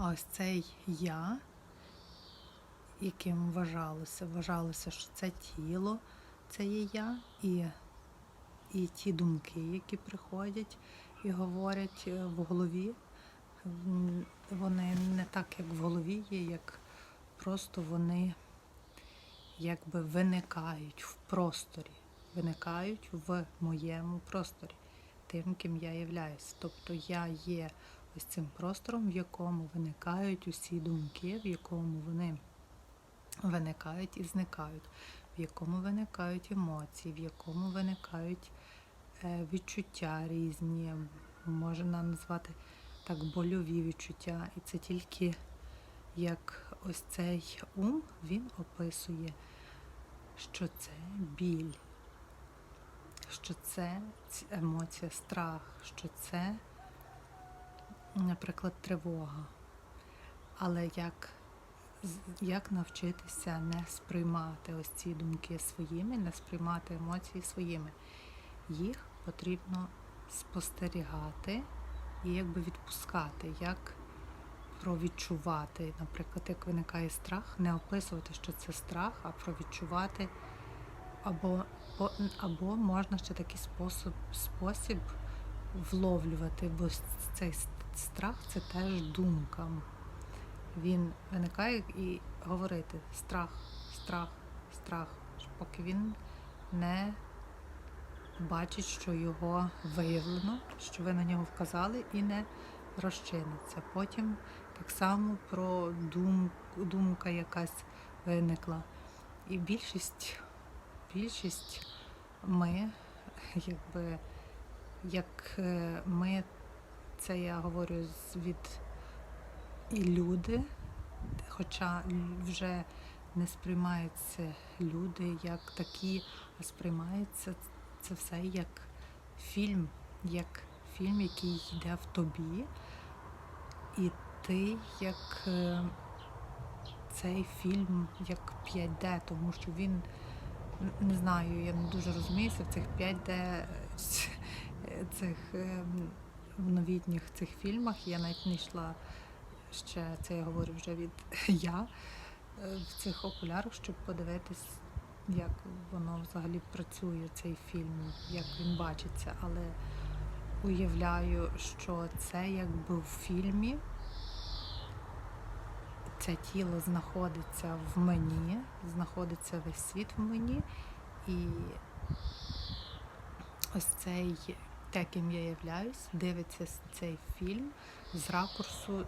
А ось цей я, яким вважалося, вважалося, що це тіло, це є я, і, і ті думки, які приходять і говорять е, в голові, вони не так, як в голові є, як просто вони якби виникають в просторі, виникають в моєму просторі, тим, ким я являюсь. Тобто я є ось цим простором, в якому виникають усі думки, в якому вони виникають і зникають, в якому виникають емоції, в якому виникають е, відчуття різні, можна назвати так больові відчуття. І це тільки як ось цей ум він описує, що це біль, що це емоція, страх, що це, наприклад, тривога. Але як, як навчитися не сприймати ось ці думки своїми, не сприймати емоції своїми? Їх потрібно спостерігати і якби відпускати, як провідчувати, наприклад, як виникає страх, не описувати, що це страх, а провідчувати. Або, або можна ще такий спосіб, спосіб вловлювати, бо цей с- страх це теж думка. Він виникає і говорити страх, страх, страх, поки він не бачить, що його виявлено, що ви на нього вказали, і не розчиниться. Потім так само про дум, думка якась виникла. І більшість, більшість ми, якби, як е, ми, це я говорю від і люди, хоча вже не сприймаються люди як такі, а сприймається це все як фільм, як фільм, який йде в тобі, і ти як е, цей фільм як 5D, тому що він не знаю, я не дуже розуміюся в цих 5D е, цих е, новітніх цих фільмах. Я навіть не йшла ще це я говорю вже від я е, в цих окулярах, щоб подивитись, як воно взагалі працює, цей фільм, як він бачиться. Але уявляю, що це якби в фільмі це тіло знаходиться в мені, знаходиться весь світ в мені, і ось цей те, ким я являюсь, дивиться цей фільм з ракурсу